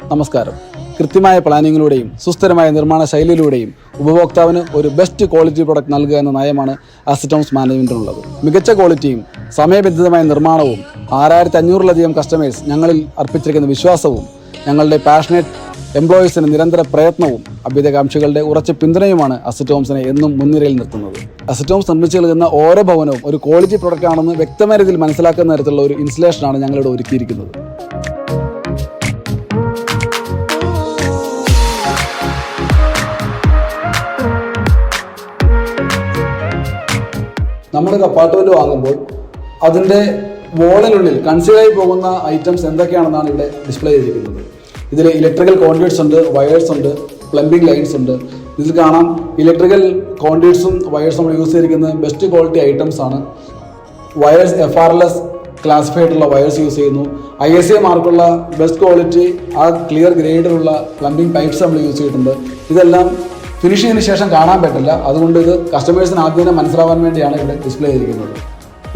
നമസ്കാരം. കൃത്യമായ പ്ലാനിങ്ങിലൂടെയും സുസ്ഥിരമായ നിർമ്മാണ ശൈലിയിലൂടെയും ഉപഭോക്താവിന് ഒരു ബെസ്റ്റ് ക്വാളിറ്റി പ്രൊഡക്റ്റ് നൽകുക എന്ന നയമാണ് അസിറ്റംസ് മാനേജ്മെന്റിനുള്ളത് മികച്ച ക്വാളിറ്റിയും സമയബന്ധിതമായ നിർമ്മാണവും ആറായിരത്തി അഞ്ഞൂറിലധികം കസ്റ്റമേഴ്സ് ഞങ്ങളിൽ അർപ്പിച്ചിരിക്കുന്ന വിശ്വാസവും ഞങ്ങളുടെ പാഷനേറ്റ് എംപ്ലോയീസിന് നിരന്തര പ്രയത്നവും അഭ്യുതകാംക്ഷികളുടെ ഉറച്ച പിന്തുണയുമാണ് അസിറ്റോംസിനെ എന്നും മുൻനിരയിൽ നിർത്തുന്നത്. അസിറ്റോംസ് നിർമ്മിച്ചു നൽകുന്ന ഓരോ ഭവനവും ഒരു ക്വാളിറ്റി പ്രൊഡക്റ്റ് ആണെന്ന് വ്യക്തമായ രീതിയിൽ മനസ്സിലാക്കുന്ന തരത്തിലുള്ള ഒരു ഇൻസ്റ്റലേഷനാണ് ഞങ്ങളിവിടെ ഒരുക്കിയിരിക്കുന്നത്. നമ്മളൊരു അപ്പാർട്ട്മെന്റ് വാങ്ങുമ്പോൾ അതിന്റെ വോളിനുള്ളിൽ കൺസീലായി പോകുന്ന ഐറ്റംസ് എന്തൊക്കെയാണെന്നാണ് ഇവിടെ ഡിസ്പ്ലേ ചെയ്തിരിക്കുന്നത്. ഇതിൽ ഇലക്ട്രിക്കൽ കോൺഡ്യൂട്ട്സ് ഉണ്ട് വയേഴ്സ് ഉണ്ട് പ്ലംബിംഗ് ലൈൻസ് ഉണ്ട്. ഇതിൽ കാണാം ഇലക്ട്രിക്കൽ കോൺഡ്യൂട്ട്സും വയേഴ്സും നമ്മൾ യൂസ് ചെയ്തിരിക്കുന്നത് ബെസ്റ്റ് ക്വാളിറ്റി ഐറ്റംസ് ആണ്. Wires F R L S classified ഉള്ള വയേഴ്സ് യൂസ് ചെയ്യുന്നു. ഐ എസ് എ മാർക്കുള്ള ബെസ്റ്റ് ക്വാളിറ്റി ആ ക്ലിയർ ഗ്രേഡിലുള്ള പ്ലംബിംഗ് പൈപ്പ്സ് നമ്മൾ യൂസ് ചെയ്തിട്ടുണ്ട്. ഇതെല്ലാം ഫിനിഷ് ചെയ്തതിന് ശേഷം കാണാൻ പറ്റില്ല. അതുകൊണ്ട് ഇത് കസ്റ്റമേഴ്സിന് ആദ്യം തന്നെ മനസ്സിലാവാൻ വേണ്ടിയാണ് ഇവിടെ ഡിസ്പ്ലേ ചെയ്തിരിക്കുന്നത്.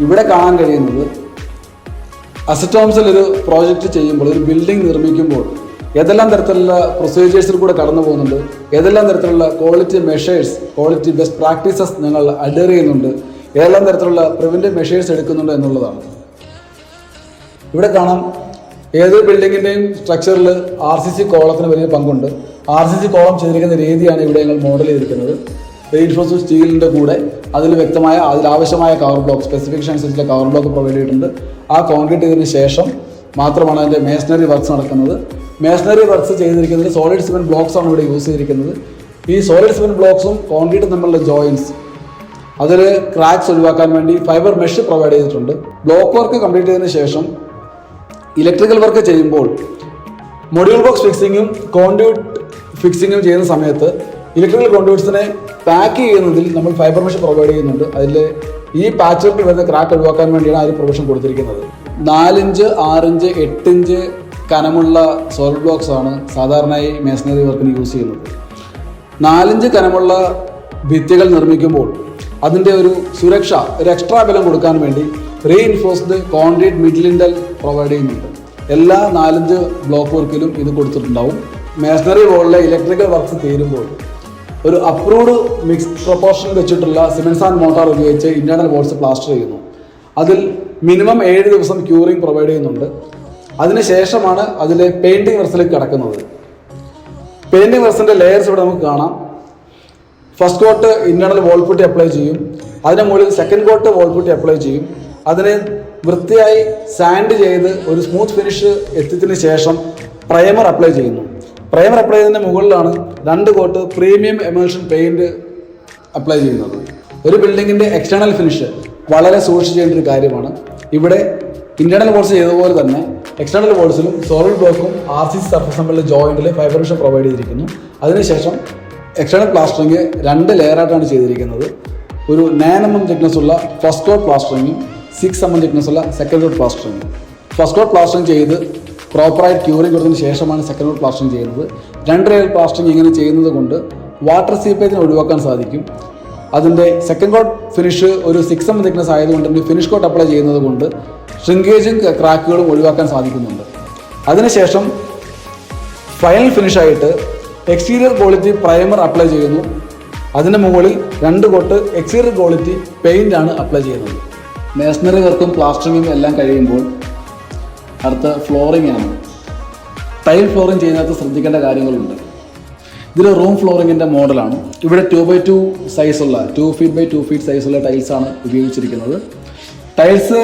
ഇവിടെ കാണാൻ കഴിയുന്നത് അസറ്റോംസിൽ ഒരു പ്രോജക്റ്റ് ചെയ്യുമ്പോൾ ഒരു ബിൽഡിംഗ് നിർമ്മിക്കുമ്പോൾ ഏതെല്ലാം തരത്തിലുള്ള പ്രൊസീജിയേഴ്സിൽ കൂടെ കടന്നു പോകുന്നുണ്ട് ഏതെല്ലാം തരത്തിലുള്ള quality measures quality best practices ഞങ്ങൾ അഡർ ചെയ്യുന്നുണ്ട് ഏതെല്ലാം തരത്തിലുള്ള പ്രിവെന്റീവ് മെഷേഴ്സ് എടുക്കുന്നുണ്ട് എന്നുള്ളതാണ്. ഇവിടെ കാണാം ഏത് ബിൽഡിങ്ങിന്റെയും സ്ട്രക്ചറിൽ ആർ സി സി കോളത്തിന് വലിയ പങ്കുണ്ട്. ആർ സി സി കോളം ചെയ്തിരിക്കുന്ന രീതിയാണ് ഇവിടെ ഞങ്ങൾ മോഡൽ ചെയ്തിരിക്കുന്നത്. റെയിൻഫോഴ്സ് സ്റ്റീലിന്റെ കൂടെ അതിൽ വ്യക്തമായ അതിലാവശ്യമായ കവർ ബ്ലോക്ക് സ്പെസിഫിക്കേഷൻ അനുസരിച്ചുള്ള കവർ ബ്ലോക്ക് പ്രൊവൈഡ് ചെയ്തിട്ടുണ്ട്. ആ കോൺക്രീറ്റ് ചെയ്തതിന് ശേഷം മാത്രമാണ് അതിന്റെ മേഷനറി വർക്ക്സ് നടക്കുന്നത്. മേഷനറി വർക്ക്സ് ചെയ്തിരിക്കുന്നത് സോളിഡ് സിമെന്റ് ബ്ലോക്സ് ആണ് ഇവിടെ യൂസ് ചെയ്തിരിക്കുന്നത്. ഈ സോളിഡ് സിമെന്റ് ബ്ലോക്സും കോൺക്രീറ്റും തമ്മിലുള്ള ജോയിൻസ് അതിൽ ക്രാക്സ് ഒഴിവാക്കാൻ വേണ്ടി ഫൈബർ മെഷ് പ്രൊവൈഡ് ചെയ്തിട്ടുണ്ട്. ബ്ലോക്ക് വർക്ക് കംപ്ലീറ്റ് ചെയ്തതിന് ശേഷം ഇലക്ട്രിക്കൽ വർക്ക് ചെയ്യുമ്പോൾ മൊഡ്യൂൾ ബോക്സ് ഫിക്സിങ്ങും കോൺഡ്യൂട്ട് ഫിക്സിങ്ങും ചെയ്യുന്ന സമയത്ത് ഇലക്ട്രിക്കൽ കോൺഡ്യൂട്ട്സിനെ പാക്ക് ചെയ്യുന്നതിൽ നമ്മൾ ഫൈബർ മെഷ് പ്രൊവൈഡ് ചെയ്യുന്നുണ്ട്. അതിൽ ഈ പാച്ച് വർക്ക് വരുന്ന ക്രാക്ക് ഒഴിവാക്കാൻ വേണ്ടിയാണ് ആ ഒരു പ്രൊവിഷൻ കൊടുത്തിരിക്കുന്നത്. നാലിഞ്ച് ആറിഞ്ച് എട്ടിഞ്ച് കനമുള്ള സോളിഡ് ബ്ലോക്സ് ആണ് സാധാരണയായി മേസനറി വർക്കിന് യൂസ് ചെയ്യുന്നത്. നാലിഞ്ച് കനമുള്ള ഭിത്തികൾ നിർമ്മിക്കുമ്പോൾ അതിന്റെ ഒരു സുരക്ഷ ഒരു എക്സ്ട്രാ ബലം കൊടുക്കാൻ വേണ്ടി റീഇൻഫോഴ്സ്ഡ് കോൺക്രീറ്റ് മിഡിലിൻഡൽ പ്രൊവൈഡ് ചെയ്യുന്നുണ്ട്. എല്ലാ നാലഞ്ച് ബ്ലോക്ക് വർക്കിലും ഇത് കൊടുത്തിട്ടുണ്ടാവും. മേസണറി വോളിലെ ഇലക്ട്രിക്കൽ വർക്ക്സ് തീരുമ്പോൾ ഒരു അപ്രൂവ്ഡ് മിക്സ് പ്രൊപ്പോർഷൻ വെച്ചിട്ടുള്ള സിമെൻസ് ആൻഡ് മോട്ടാർ ഉപയോഗിച്ച് ഇന്റേണൽ വോൾസ് പ്ലാസ്റ്റർ ചെയ്യുന്നു. അതിൽ മിനിമം ഏഴ് ദിവസം ക്യൂറിംഗ് പ്രൊവൈഡ് ചെയ്യുന്നുണ്ട്. അതിനുശേഷമാണ് അതിലെ പെയിന്റിംഗ് വർക്സിലേക്ക് കിടക്കുന്നത്. പെയിന്റിംഗ് വർക്സിന്റെ ലെയേഴ്സ് ഇവിടെ നമുക്ക് കാണാം. First coat internal wall putty apply ചെയ്യും. അതിന് മുകളിൽ സെക്കൻഡ് കോട്ട് വോൾപുട്ടി അപ്ലൈ ചെയ്യും. അതിനെ വൃത്തിയായി സാൻഡ് ചെയ്ത് ഒരു സ്മൂത്ത് ഫിനിഷ് എത്തിയതിന് ശേഷം പ്രൈമർ അപ്ലൈ ചെയ്യുന്നു. പ്രൈമർ അപ്ലൈ ചെയ്യുന്നതിന് മുകളിലാണ് രണ്ട് coat premium emulsion paint apply ചെയ്യുന്നത്. ഒരു ബിൽഡിങ്ങിന്റെ എക്സ്റ്റേണൽ ഫിനിഷ് വളരെ സൂക്ഷിച്ചേണ്ട ഒരു കാര്യമാണ്. ഇവിടെ ഇന്റേണൽ വോൾസ് ചെയ്തതുപോലെ തന്നെ എക്സ്റ്റേണൽ വോൾസിലും സോളിഡ് ബ്ലോക്കും ആർ സി സർഫസ് തമ്മിലുള്ള ജോയിന്റിൽ ഫൈബർ മെഷീൻ പ്രൊവൈഡ് ചെയ്തിരിക്കുന്നു. അതിനുശേഷം എക്സ്റ്റേണൽ പ്ലാസ്റ്ററിങ് രണ്ട് ലെയറായിട്ടാണ് ചെയ്തിരിക്കുന്നത്. ഒരു എം തിക്നസ് ഉള്ള ഫസ്റ്റ് കോട്ട് പ്ലാസ്റ്ററിങ്ങും സിക്സ് എം എം തിക്നസ് ഉള്ള second coat plastering first coat plastering ചെയ്ത് പ്രോപ്പറായിട്ട് ക്യൂറിങ് കൊടുത്തതിന് ശേഷമാണ് സെക്കൻഡ് കോട്ട് പ്ലാസ്റ്ററിങ് ചെയ്യുന്നത്. രണ്ട് ലെയർ പ്ലാസ്റ്ററിങ് ഇങ്ങനെ ചെയ്യുന്നത് കൊണ്ട് വാട്ടർ സീപ്പേജിനെ ഒഴിവാക്കാൻ സാധിക്കും. അതിന്റെ സെക്കൻഡ് കോട്ട് ഫിനിഷ് ഒരു സിക്സ് എം തിക്നസ് ആയതുകൊണ്ട് തന്നെ ഫിനിഷ് കോട്ട് അപ്ലൈ ചെയ്യുന്നത് കൊണ്ട് ഷ്രിങ്കേജും ക്രാക്കുകളും ഒഴിവാക്കാൻ സാധിക്കുന്നുണ്ട്. അതിനുശേഷം ഫൈനൽ ഫിനിഷായിട്ട് എക്സ്റ്റീരിയർ ക്വാളിറ്റി പ്രൈമർ അപ്ലൈ ചെയ്യുന്നു. അതിന് മുകളിൽ രണ്ട് കോട്ട് എക്സ്റ്റീരിയർ ക്വാളിറ്റി പെയിന്റാണ് അപ്ലൈ ചെയ്യുന്നത്. മേസണറി വർക്കും പ്ലാസ്റ്ററിങ്ങും എല്ലാം കഴിയുമ്പോൾ അടുത്ത ഫ്ലോറിംഗ് ആണ്. ടൈൽ ഫ്ലോറിംഗ് ചെയ്യുന്നതിനകത്ത് ശ്രദ്ധിക്കേണ്ട കാര്യങ്ങളുണ്ട്. ഇതിൽ റൂം ഫ്ലോറിങ്ങിന്റെ മോഡലാണ് ഇവിടെ ടു ബൈ ടു സൈസുള്ള two feet by two feet സൈസുള്ള ടൈൽസാണ് ഉപയോഗിച്ചിരിക്കുന്നത്. ടൈൽസ്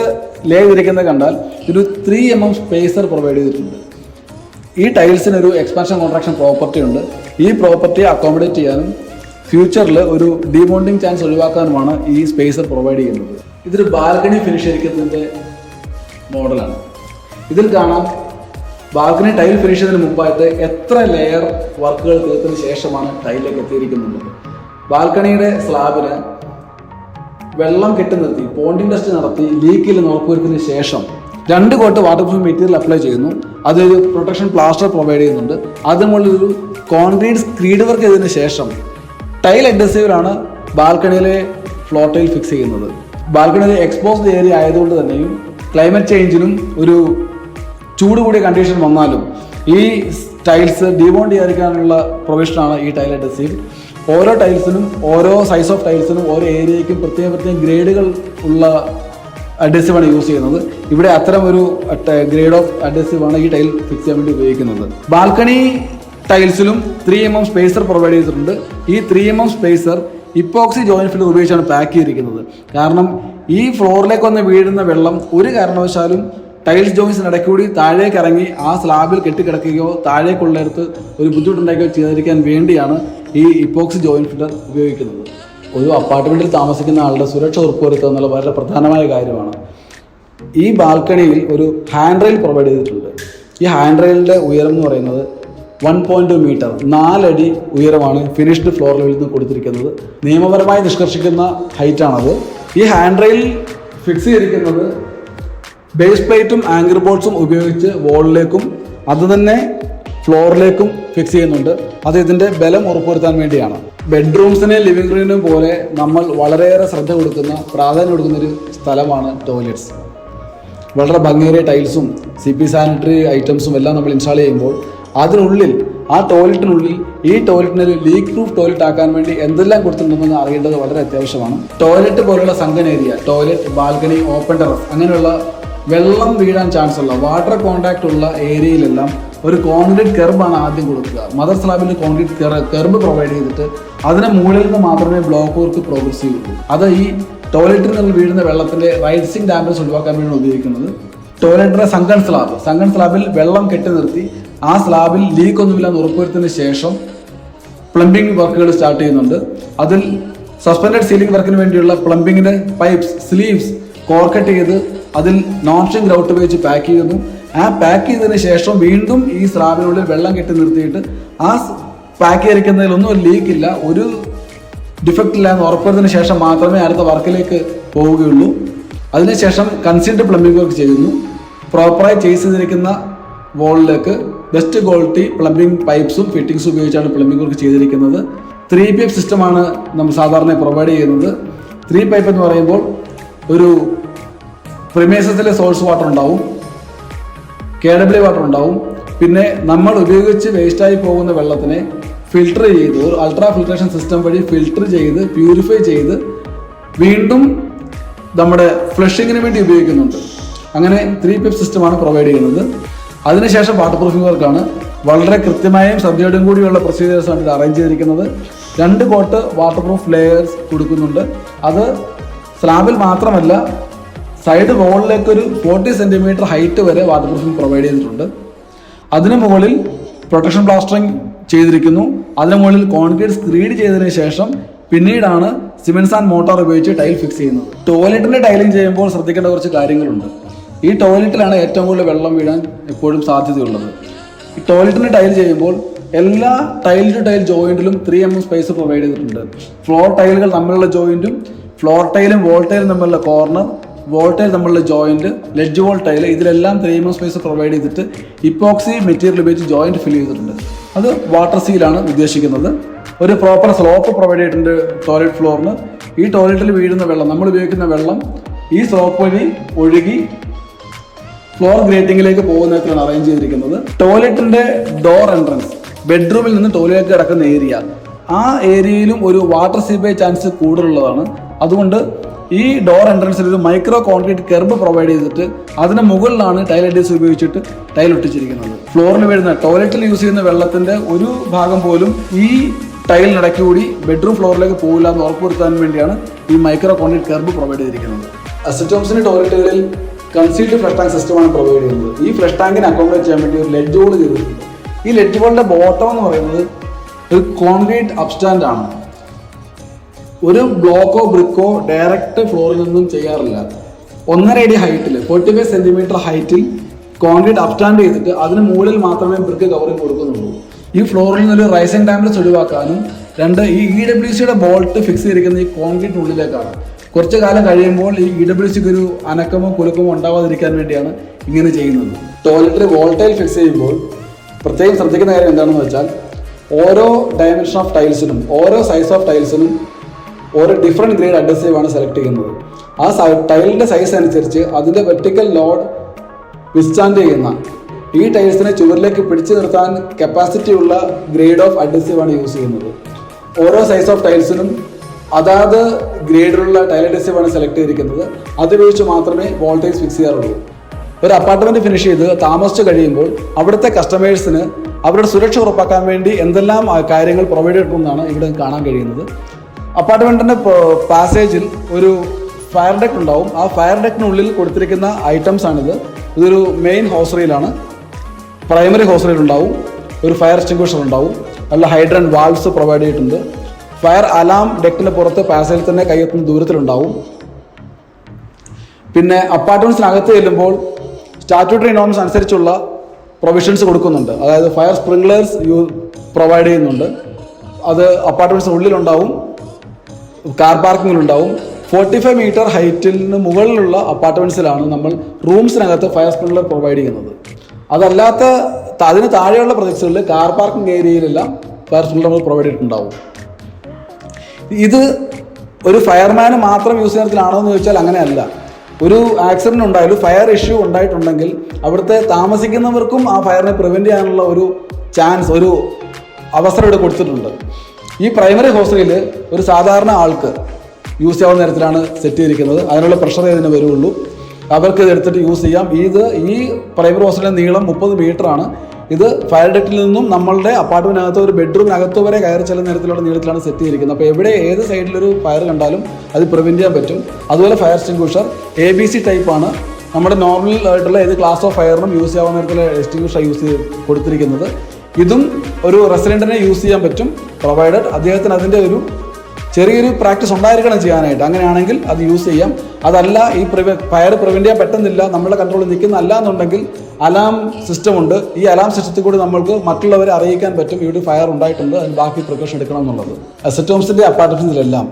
ലേ ചെയ്തിരിക്കുന്നത് കണ്ടാൽ ഒരു three M M spacer provide ചെയ്തിട്ടുണ്ട്. ഈ ടൈൽസിന് ഒരു എക്സ്പാൻഷൻ കോൺട്രാക്ഷൻ പ്രോപ്പർട്ടി ഉണ്ട്. ഈ പ്രോപ്പർട്ടി അക്കോമഡേറ്റ് ചെയ്യാനും ഫ്യൂച്ചറിൽ ഒരു ഡിമോണ്ടിങ് ചാൻസ് ഒഴിവാക്കാനുമാണ് ഈ സ്പേസർ പ്രൊവൈഡ് ചെയ്യുന്നത്. ഇതൊരു ബാൽക്കണി ഫിനിഷ് ചെയ്തിരിക്കുന്നതിന്റെ മോഡലാണ്. ഇതിൽ കാണാം ബാൽക്കണി ടൈൽ ഫിനിഷ് ചെയ്തതിന് മുമ്പായിട്ട് എത്ര ലെയർ വർക്കുകൾ തീർത്തതിന് ശേഷമാണ് ടൈലിലേക്ക് എത്തിയിരിക്കുന്നത്. ബാൽക്കണിയുടെ സ്ലാബിന് വെള്ളം കെട്ടി നിർത്തി പോണ്ടിങ് ടെസ്റ്റ് നടത്തി ലീക്കിൽ നോക്കുവരുത്തിന് ശേഷം രണ്ട് coat water proof material apply ചെയ്യുന്നു. അതൊരു പ്രൊട്ടക്ഷൻ പ്ലാസ്റ്റർ പ്രൊവൈഡ് ചെയ്യുന്നുണ്ട്. അതിനുള്ളിൽ ഒരു കോൺക്രീറ്റ് സ്ക്രീഡ് വർക്ക് ചെയ്തതിന് ശേഷം ടൈൽ അഡ്ജസ്റ്റീവിലാണ് ബാൽക്കണിയിലെ ഫ്ലോർ ടൈൽ ഫിക്സ് ചെയ്യുന്നത്. ബാൽക്കണിയിലെ എക്സ്പോസ്ഡ് ഏരിയ ആയതുകൊണ്ട് തന്നെയും ക്ലൈമറ്റ് ചേഞ്ചിനും ഒരു ചൂട് കൂടിയ കണ്ടീഷൻ വന്നാലും ഈ ടൈൽസ് ഡീബോണ്ട് ചെയ്യാതിരിക്കാനുള്ള പ്രൊവിഷനാണ് ഈ ടൈൽ അഡസീവ് ഓരോ ടൈൽസിനും ഓരോ സൈസ് ഓഫ് ടൈൽസിനും ഓരോ ഏരിയയ്ക്കും പ്രത്യേക പ്രത്യേക ഗ്രേഡുകൾ ഉള്ള അഡ്ഹസീവാണ് യൂസ് ചെയ്യുന്നത്. ഇവിടെ അത്തരം ഒരു ഗ്രേഡ് ഓഫ് അഡ്ഹസീവാണ് ഈ ടൈൽ ഫിക്സ് ചെയ്യാൻ വേണ്ടി ഉപയോഗിക്കുന്നത്. Balcony ടൈൽസിലും three M M spacer provide ചെയ്തിട്ടുണ്ട്. ഈ three M M spacer epoxy joint filler ഉപയോഗിച്ചാണ് പാക്ക് ചെയ്തിരിക്കുന്നത്. കാരണം ഈ ഫ്ലോറിലേക്ക് വന്ന് വീഴുന്ന വെള്ളം ഒരു കാരണവശാലും ടൈൽസ് ജോയിൻസിന് കൂടി താഴേക്ക് ഇറങ്ങി ആ സ്ലാബിൽ കെട്ടിക്കിടക്കുകയോ താഴേക്കുള്ളിടത്ത് ഒരു ബുദ്ധിമുട്ടുണ്ടാക്കുകയോ ചെയ്തിരിക്കാൻ വേണ്ടിയാണ് ഈ ഇപ്പോക്സി ജോയിന്റ് ഫില്ലർ ഉപയോഗിക്കുന്നത്. ഒരു അപ്പാർട്ട്മെന്റിൽ താമസിക്കുന്ന ആളുടെ സുരക്ഷ ഉറപ്പുവരുത്തുക എന്നുള്ള വളരെ പ്രധാനമായ കാര്യമാണ്. ഈ ബാൽക്കണിയിൽ ഒരു ഹാൻഡ് റെയിൽ പ്രൊവൈഡ് ചെയ്തിട്ടുണ്ട്. ഈ ഹാൻഡ് റെയിലിന്റെ ഉയരം എന്ന് പറയുന്നത് വൺ പോയിന്റ് ടു മീറ്റർ നാലടി ഉയരമാണ് ഫിനിഷ്ഡ് ഫ്ലോർ ലെവലിൽ നിന്ന് കൊടുത്തിരിക്കുന്നത്. നിയമപരമായി നിഷ്കർഷിക്കുന്ന ഹൈറ്റ് ആണത്. ഈ ഹാൻഡ് റെയിൽ ഫിക്സ് ചെയ്തിരിക്കുന്നത് ബേസ് പ്ലേറ്റും ആങ്കർ ബോർഡ്സും ഉപയോഗിച്ച് വോളിലേക്കും അത് തന്നെ ഫ്ലോറിലേക്കും ഫിക്സ് ചെയ്യുന്നുണ്ട്. അത് ഇതിന്റെ ബലം ഉറപ്പുവരുത്താൻ വേണ്ടിയാണ്. ബെഡ്റൂംസിനെ ലിവിംഗ് റൂമിനും പോലെ നമ്മൾ വളരെയേറെ ശ്രദ്ധ കൊടുക്കുന്ന പ്രാധാന്യം കൊടുക്കുന്ന ഒരു സ്ഥലമാണ് ടോയ്ലറ്റ്സ് വളരെ ഭംഗിയേറിയ ടൈൽസും സി പി സാനിറ്ററി ഐറ്റംസും എല്ലാം നമ്മൾ ഇൻസ്റ്റാൾ ചെയ്യുമ്പോൾ അതിനുള്ളിൽ ആ ടോയ്ലറ്റിനുള്ളിൽ ഈ ടോയ്ലറ്റിനെ ഒരു ലീക്ക് പ്രൂഫ് ടോയ്ലറ്റ് ആക്കാൻ വേണ്ടി എന്തെല്ലാം കൊടുത്തിട്ടുണ്ടെന്ന് അറിയേണ്ടത് വളരെ അത്യാവശ്യമാണ്. ടോയ്ലറ്റ് പോലുള്ള സംഘന area toilet balcony open terrace അങ്ങനെയുള്ള വെള്ളം വീഴാൻ ചാൻസ് ഉള്ള വാട്ടർ കോണ്ടാക്ട് ഉള്ള ഏരിയയിലെല്ലാം ഒരു കോൺക്രീറ്റ് കെർബാണ് ആദ്യം കൊടുക്കുക. മദർ സ്ലാബിൽ കോൺക്രീറ്റ് കെർബ് പ്രൊവൈഡ് ചെയ്തിട്ട് അതിന് മുകളിൽ നിന്ന് മാത്രമേ ബ്ലോക്ക് വർക്ക് പ്രോഗ്രസ് ചെയ്യുള്ളൂ അത് ഈ ടോയ്ലറ്റിൽ നിന്ന് വീഴുന്ന വെള്ളത്തിന്റെ റൈസിംഗ് ഡാമേജ് ഒഴിവാക്കാൻ വേണ്ടി ഉപയോഗിക്കുന്നത്. ടോയ്ലറ്റിന്റെ സങ്കൺ സ്ലാബ് സങ്കൺ സ്ലാബിൽ വെള്ളം കെട്ടി നിർത്തി ആ സ്ലാബിൽ ലീക്ക് ഒന്നുമില്ലെന്ന് ഉറപ്പുവരുത്തിന് ശേഷം പ്ലംബിംഗ് വർക്കുകൾ സ്റ്റാർട്ട് ചെയ്യുന്നുണ്ട്. അതിൽ സസ്പെൻഡഡ് സീലിംഗ് വർക്കിന് വേണ്ടിയുള്ള പ്ലംബിങ്ങിന്റെ പൈപ്സ് സ്ലീവ്സ് കോർക്കട്ട് ചെയ്ത് അതിൽ നോൺ സ്റ്റിംഗ് ഗ്രൗട്ട് ഉപയോഗിച്ച് പാക്ക് ചെയ്യുന്നു. ആ പാക്ക് ചെയ്തതിന് ശേഷം വീണ്ടും ഈ സ്ലാബിനുള്ളിൽ വെള്ളം കെട്ടി നിർത്തിയിട്ട് ആ പാക്ക് ചെയ്തിരിക്കുന്നതിലൊന്നും ഒരു ലീക്ക് ഇല്ല. ഒരു ഡിഫക്റ്റ് ഇല്ല എന്ന് ഉറപ്പുവരുന്നതിന് ശേഷം മാത്രമേ അടുത്ത വർക്കിലേക്ക് പോവുകയുള്ളൂ. അതിനുശേഷം കൺസീൽഡ് പ്ലംബിംഗ് വർക്ക് ചെയ്യുന്നു. പ്രോപ്പറായി ചെയ്സ് ചെയ്തിരിക്കുന്ന വോളിലേക്ക് ബെസ്റ്റ് ക്വാളിറ്റി പ്ലംബിംഗ് പൈപ്സും ഫിറ്റിംഗ്സും ഉപയോഗിച്ചാണ് പ്ലംബിംഗ് വർക്ക് ചെയ്തിരിക്കുന്നത്. ത്രീ പൈപ്പ് സിസ്റ്റമാണ് നമ്മൾ സാധാരണ പ്രൊവൈഡ് ചെയ്യുന്നത്. ത്രീ പൈപ്പ് എന്ന് പറയുമ്പോൾ ഒരു പ്രിമേസസിലെ സോഴ്സ് വാട്ടർ ഉണ്ടാവും. കെ ഡബ്ല്യു വാട്ടർ ഉണ്ടാവും. പിന്നെ നമ്മൾ ഉപയോഗിച്ച് വേസ്റ്റായി പോകുന്ന വെള്ളത്തിനെ ഫിൽട്ടർ ചെയ്ത് ഒരു അൾട്രാ ഫിൽട്രേഷൻ സിസ്റ്റം വഴി ഫിൽട്ടർ ചെയ്ത് പ്യൂരിഫൈ ചെയ്ത് വീണ്ടും നമ്മുടെ ഫ്ലഷിങ്ങിന് വേണ്ടി ഉപയോഗിക്കുന്നുണ്ട്. അങ്ങനെ ത്രീ പിപ്പ് സിസ്റ്റമാണ് പ്രൊവൈഡ് ചെയ്യുന്നത്. അതിനുശേഷം വാട്ടർ പ്രൂഫിംഗ് വർക്കാണ് വളരെ കൃത്യമായും ശ്രദ്ധയോടും കൂടിയുള്ള പ്രൊസീജിയേഴ്സാണ് ഇത് അറേഞ്ച് ചെയ്തിരിക്കുന്നത്. രണ്ട് കോട്ട് വാട്ടർ പ്രൂഫ് ലെയേഴ്സ് കൊടുക്കുന്നുണ്ട്. അത് സ്ലാബിൽ മാത്രമല്ല സൈഡ് വോളിലേക്ക് ഒരു ഫോർട്ടി സെന്റിമീറ്റർ ഹൈറ്റ് വരെ വാട്ടർ പ്രൂഫിംഗ് പ്രൊവൈഡ് ചെയ്തിട്ടുണ്ട്. അതിനു മുകളിൽ പ്രൊട്ടക്ഷൻ പ്ലാസ്റ്ററിങ് ചെയ്തിരിക്കുന്നു. അതിനു മുകളിൽ കോൺക്രീറ്റ് സ്ക്രീഡ് ചെയ്തതിന് ശേഷം പിന്നീടാണ് സിമെൻസ് ആൻഡ് മോട്ടോർ ഉപയോഗിച്ച് ടൈൽ ഫിക്സ് ചെയ്യുന്നത്. ടോയ്ലറ്റിന്റെ ടൈലിംഗ് ചെയ്യുമ്പോൾ ശ്രദ്ധിക്കേണ്ട കുറച്ച് കാര്യങ്ങളുണ്ട്. ഈ ടോയ്ലറ്റിലാണ് ഏറ്റവും കൂടുതൽ വെള്ളം വീഴാൻ എപ്പോഴും സാധ്യതയുള്ളത്. ഈ ടോയ്ലറ്റിന് ടൈൽ ചെയ്യുമ്പോൾ എല്ലാ tile to tile ജോയിന്റിലും three M M space provide ചെയ്തിട്ടുണ്ട്. ഫ്ലോർ ടൈലുകൾ തമ്മിലുള്ള ജോയിന്റും ഫ്ലോർ ടൈലും വോൾ ടൈലും തമ്മിലുള്ള കോർണർ വോൾട്ടേജ് തമ്മിലുള്ള ജോയിന്റ് ലെഡ്ജ് വോൾ ടൈൽ ഇതിലെല്ലാം ത്രീ എം സ്പേസ് പ്രൊവൈഡ് ചെയ്തിട്ട് ഇപ്പോക്സി മെറ്റീരിയൽ ഉപയോഗിച്ച് ജോയിന്റ് ഫിൽ ചെയ്തിട്ടുണ്ട്. അത് വാട്ടർ സീലാണ് ഉദ്ദേശിക്കുന്നത്. ഒരു പ്രോപ്പർ സ്ലോപ്പ് പ്രൊവൈഡ് ചെയ്തിട്ടുണ്ട് ടോയ്ലറ്റ് ഫ്ലോറിന് ഈ ടോയ്ലറ്റിൽ വീഴുന്ന വെള്ളം നമ്മൾ ഉപയോഗിക്കുന്ന വെള്ളം ഈ സ്ലോപ്പ് വഴി ഒഴുകി ഫ്ലോർ ഗ്രേറ്റിംഗിലേക്ക് പോകുന്നതൊക്കെയാണ് അറേഞ്ച് ചെയ്തിരിക്കുന്നത്. ടോയ്ലറ്റിന്റെ ഡോർ എൻട്രൻസ് ബെഡ്റൂമിൽ നിന്ന് ടോയ്ലറ്റിലേക്ക് കിടക്കുന്ന ഏരിയ ആ ഏരിയയിലും ഒരു വാട്ടർ സീപ്പേജ് ചാൻസ് കൂടുതലുള്ളതാണ്. അതുകൊണ്ട് ഈ ഡോർ എൻട്രൻസിൽ ഒരു മൈക്രോ കോൺക്രീറ്റ് കെർബ് പ്രൊവൈഡ് ചെയ്തിട്ട് അതിന് മുകളിലാണ് ടൈൽ അഡീസ് ഉപയോഗിച്ചിട്ട് ടൈൽ ഒട്ടിച്ചിരിക്കുന്നത്. ഫ്ലോറിൽ വരുന്ന ടോയ്ലറ്റിൽ യൂസ് ചെയ്യുന്ന വെള്ളത്തിന്റെ ഒരു ഭാഗം പോലും ഈ ടൈലിനിടയ്ക്ക് കൂടി ബെഡ്റൂം ഫ്ലോറിലേക്ക് പോകില്ല എന്ന് ഉറപ്പുവരുത്താൻ വേണ്ടിയാണ് ഈ മൈക്രോ കോൺക്രീറ്റ് കെർബ് പ്രൊവൈഡ് ചെയ്തിരിക്കുന്നത്. അസറ്റോംസിന്റെ ടോയ്ലറ്റുകളിൽ കൺസീൽഡ് ഫ്ലഷ് ടാങ്ക് സിസ്റ്റമാണ് പ്രൊവൈഡ് ചെയ്യുന്നത്. ഈ ഫ്ലഷ് ടാങ്കിനെ അക്കോമഡേറ്റ് ചെയ്യാൻ വേണ്ടി ഒരു ലെഡ് ബോൾ ചെയ്തിട്ടുണ്ട്. ഈ ലെഡ് ഹോളിന്റെ ബോട്ടം എന്ന് പറയുന്നത് ഒരു കോൺക്രീറ്റ് അപ്സ്റ്റാൻഡ് ആണ്. ഒരു ബ്ലോക്കോ ബ്രിക്കോ ഡയറക്റ്റ് ഫ്ലോറിൽ നിന്നും ചെയ്യാറില്ല. ഒന്നര അടി ഹൈറ്റിൽ ഫോർട്ടി ഫൈവ് സെന്റിമീറ്റർ ഹൈറ്റിൽ കോൺക്രീറ്റ് അപ്സ്റ്റാൻഡ് ചെയ്തിട്ട് അതിന് മുകളിൽ മാത്രമേ ബ്രിക്ക് കവറിങ് കൊടുക്കുന്നുള്ളൂ. ഈ ഫ്ലോറിൽ നിന്നൊരു റൈസിംഗ് ടാമ്പിൽ ഒഴിവാക്കാനും രണ്ട് ഈ ഇ ഡബ്ല്യു സിയുടെ ബോൾട്ട് ഫിക്സ് ചെയ്തിരിക്കുന്ന ഈ കോൺക്രീറ്റ് ഉള്ളിലേക്കാണ്. കുറച്ച് കാലം കഴിയുമ്പോൾ ഈ ഇ ഡബ്ല്യു സിക്ക് ഒരു അനക്കമോ കുലുക്കമോ ഉണ്ടാവാതിരിക്കാൻ വേണ്ടിയാണ് ഇങ്ങനെ ചെയ്യുന്നത്. ടോയ്ലറ്റിൽ വോൾട്ടൈൽ ഫിക്സ് ചെയ്യുമ്പോൾ പ്രത്യേകം ശ്രദ്ധിക്കുന്ന കാര്യം എന്താണെന്ന് വെച്ചാൽ ഓരോ ഡയമെൻഷൻ ഓഫ് ടൈൽസിനും ഓരോ സൈസ് ഓഫ് ടൈൽസിനും ഓരോ ഡിഫറെന്റ് ഗ്രേഡ് അഡ്രസീവ് ആണ് സെലക്ട് ചെയ്യുന്നത്. ആ ടൈലിന്റെ സൈസ് അനുസരിച്ച് അതിന്റെ വെർട്ടിക്കൽ ലോഡ് വിസ്റ്റാൻഡ് ചെയ്യുന്ന ഈ ടൈൽസിനെ ചുവരിലേക്ക് പിടിച്ചു നിർത്താൻ കപ്പാസിറ്റി ഉള്ള ഗ്രേഡ് ഓഫ് അഡ്രസ്സീവാണ് യൂസ് ചെയ്യുന്നത്. ഓരോ സൈസ് ഓഫ് ടൈൽസിനും അതാത് ഗ്രേഡിലുള്ള ആണ് സെലക്ട് ചെയ്തിരിക്കുന്നത്. അത് ഉപയോഗിച്ച് മാത്രമേ വോൾട്ടേജ് ഫിക്സ് ചെയ്യാറുള്ളൂ. ഒരു അപ്പാർട്ട്മെന്റ് ഫിനിഷ് ചെയ്ത് താമസിച്ച് കഴിയുമ്പോൾ അവിടുത്തെ കസ്റ്റമേഴ്സിന് അവരുടെ സുരക്ഷ ഉറപ്പാക്കാൻ വേണ്ടി എന്തെല്ലാം കാര്യങ്ങൾ പ്രൊവൈഡ് ചെയ്തിട്ടുണ്ടെന്നാണ് ഇവിടെ കാണാൻ കഴിയുന്നത്. അപ്പാർട്ട്മെന്റിന്റെ പാസേജിൽ ഒരു ഫയർ ഡെക്ക് ഉണ്ടാവും. ആ ഫയർ ഡെക്കിനുള്ളിൽ കൊടുത്തിരിക്കുന്ന ഐറ്റംസ് ആണിത്. ഇതൊരു മെയിൻ ഹോസറിയിലാണ് പ്രൈമറി ഹോസറിയിൽ ഉണ്ടാവും ഒരു ഫയർ എക്സ്റ്റിംഗ്വിഷർ ഉണ്ടാവും. നല്ല ഹൈഡ്രൻ വാൾവ്സ് പ്രൊവൈഡ് ചെയ്തിട്ടുണ്ട്. ഫയർ അലാം ഡെക്കിന് പുറത്ത് പാസേജിൽ തന്നെ കയ്യെത്തുന്ന ദൂരത്തിലുണ്ടാവും. പിന്നെ അപ്പാർട്ട്മെന്റ്സിനകത്ത് ചെല്ലുമ്പോൾ സ്റ്റാറ്റ്യൂട്ടറി നോംസ് അനുസരിച്ചുള്ള പ്രൊവിഷൻസ് കൊടുക്കുന്നുണ്ട്. അതായത് ഫയർ സ്പ്രിംഗ്ലേഴ്സ് യൂ പ്രൊവൈഡ് ചെയ്യുന്നുണ്ട്. അത് അപ്പാർട്ട്മെന്റ്സിന് ഉള്ളിലുണ്ടാവും. കാർ പാർക്കിങ്ങിലുണ്ടാവും. ഫോർട്ടി ഫൈവ് മീറ്റർ ഹൈറ്റിന് മുകളിലുള്ള അപ്പാർട്ട്മെന്റ്സിലാണ് നമ്മൾ റൂംസിനകത്ത് ഫയർ സ്പ്രിംഗ്ലർ പ്രൊവൈഡ് ചെയ്യുന്നത്. അതല്ലാത്ത അതിന് താഴെയുള്ള പ്രൊജക്ട്സുകളിൽ കാർ പാർക്കിംഗ് ഏരിയയിലെല്ലാം ഫയർ സ്പ്രിംഗ്ലർ പ്രൊവൈഡ് ചെയ്തിട്ടുണ്ടാവും. ഇത് ഒരു ഫയർമാന് മാത്രം യൂസ് ചെയ്യുന്നതിലാണോ എന്ന് ചോദിച്ചാൽ അങ്ങനെയല്ല. ഒരു ആക്സിഡന്റ് ഉണ്ടായാലും ഫയർ ഇഷ്യൂ ഉണ്ടായിട്ടുണ്ടെങ്കിൽ അവിടുത്തെ താമസിക്കുന്നവർക്കും ആ ഫയറിനെ പ്രിവെന്റ് ചെയ്യാനുള്ള ഒരു ചാൻസ് ഒരു അവസരം ഇവിടെ കൊടുത്തിട്ടുണ്ട്. ഈ പ്രൈമറി ഹോസ്റ്റലിൽ ഒരു സാധാരണ ആൾക്ക് യൂസ് ചെയ്യാവുന്ന തരത്തിലാണ് സെറ്റ് ചെയ്തിരിക്കുന്നത്. അതിനുള്ള പ്രഷർ ഇതിന് വരുള്ളൂ. അവർക്ക് ഇത് എടുത്തിട്ട് യൂസ് ചെയ്യാം. ഇത് ഈ പ്രൈമറി ഹോസ്റ്റലിന്റെ നീളം മുപ്പത് മീറ്റർ ആണ്. ഇത് ഫയർ ഡെറ്റിൽ നിന്നും നമ്മളുടെ അപ്പാർട്ട്മെന്റിനകത്തോ ഒരു ബെഡ്റൂമിനകത്തോ വരെ കയറി ചെല്ലുന്ന നേരത്തിലുള്ള നീളത്തിലാണ് സെറ്റ് ചെയ്തിരിക്കുന്നത്. അപ്പോൾ എവിടെ ഏത് സൈഡിലൊരു ഫയർ കണ്ടാലും അത് പ്രിവെന്റ് ചെയ്യാൻ പറ്റും. അതുപോലെ fire extinguisher A B C ടൈപ്പാണ് നമ്മുടെ നോർമൽ ആയിട്ടുള്ള ഏത് ക്ലാസ് ഓഫ് ഫയറിനും യൂസ് ചെയ്യാവുന്ന തരത്തിലുള്ള എക്സ്റ്റിംഗ്വിഷർ യൂസ് ചെയ്ത് കൊടുത്തിരിക്കുന്നത്. ഇതും ഒരു റെസിഡന്റിനെ യൂസ് ചെയ്യാൻ പറ്റും. പ്രൊവൈഡഡ് അദ്ദേഹത്തിന് അതിന്റെ ഒരു ചെറിയൊരു പ്രാക്ടീസ് ഉണ്ടായിരിക്കണം ചെയ്യാനായിട്ട്. അങ്ങനെയാണെങ്കിൽ അത് യൂസ് ചെയ്യാം. അതല്ല ഈ പ്രിവെ ഫയർ പ്രിവെന്റ് ചെയ്യാൻ പറ്റുന്നില്ല. നമ്മളുടെ കൺട്രോളിൽ നിൽക്കുന്ന അല്ല എന്നുണ്ടെങ്കിൽ അലാം സിസ്റ്റം ഉണ്ട്. ഈ അലാം സിസ്റ്റത്തിൽ കൂടി നമ്മൾക്ക് മറ്റുള്ളവരെ അറിയിക്കാൻ പറ്റും. ഇവിടെ ഫയർ ഉണ്ടായിട്ടുണ്ട്. അതിന് ബാക്കി പ്രിക്കോഷൻ എടുക്കണം എന്നുള്ളത്. അസറ്റോംസിന്റെ അപ്പാർട്ട്മെന്റ്സിലെല്ലാം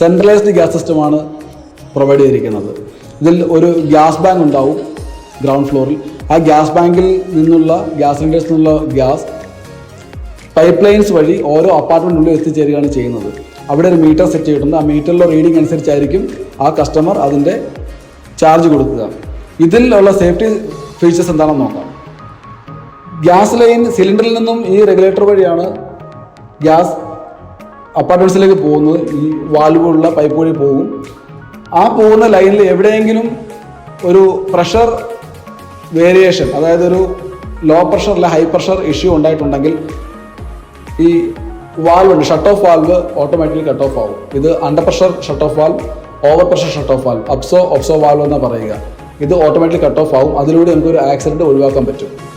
സെൻട്രലൈസ്ഡ് ഗ്യാസ് സിസ്റ്റമാണ് പ്രൊവൈഡ് ചെയ്തിരിക്കുന്നത്. ഇതിൽ ഒരു ഗ്യാസ് ബാങ്ക് ഉണ്ടാവും ഗ്രൗണ്ട് ഫ്ലോറിൽ ആ ഗ്യാസ് ബാങ്കിൽ നിന്നുള്ള ഗ്യാസ് സിലിണ്ടേഴ്സിൽ നിന്നുള്ള ഗ്യാസ് പൈപ്പ് ലൈൻസ് വഴി ഓരോ അപ്പാർട്ട്മെന്റിനുള്ളിൽ എത്തിച്ചേരുകയാണ് ചെയ്യുന്നത്. അവിടെ ഒരു മീറ്റർ സെറ്റ് ചെയ്തിട്ടുണ്ട്. ആ മീറ്ററിലെ റീഡിംഗ് അനുസരിച്ചായിരിക്കും ആ കസ്റ്റമർ അതിന്റെ ചാർജ് കൊടുക്കുക. ഇതിലുള്ള സേഫ്റ്റി ഫീച്ചേഴ്സ് എന്താണെന്ന് നോക്കാം. ഗ്യാസ് ലൈൻ സിലിണ്ടറിൽ നിന്നും ഈ റെഗുലേറ്റർ വഴിയാണ് ഗ്യാസ് അപ്പാർട്ട്മെൻസിലേക്ക് പോകുന്നത്. ഈ വാൽവുള്ള പൈപ്പ് വഴി പോകും. ആ പോകുന്ന ലൈനിൽ എവിടെയെങ്കിലും ഒരു പ്രഷർ വേരിയേഷൻ അതായത് ഒരു ലോ പ്രഷർ അല്ല ഹൈ പ്രഷർ ഇഷ്യൂ ഉണ്ടായിട്ടുണ്ടെങ്കിൽ ഈ വാൽവ് ഉണ്ട് shut off valve automatically cut off ആവും. ഇത് under pressure shut off valve over pressure shut off valve UPSO OPSO valve എന്നാ പറയുക. ഇത് ഓട്ടോമാറ്റിക്കലി കട്ട് ഓഫ് ആവും. അതിലൂടെ നമുക്ക് ഒരു ആക്സിഡന്റ് ഒഴിവാക്കാൻ പറ്റും.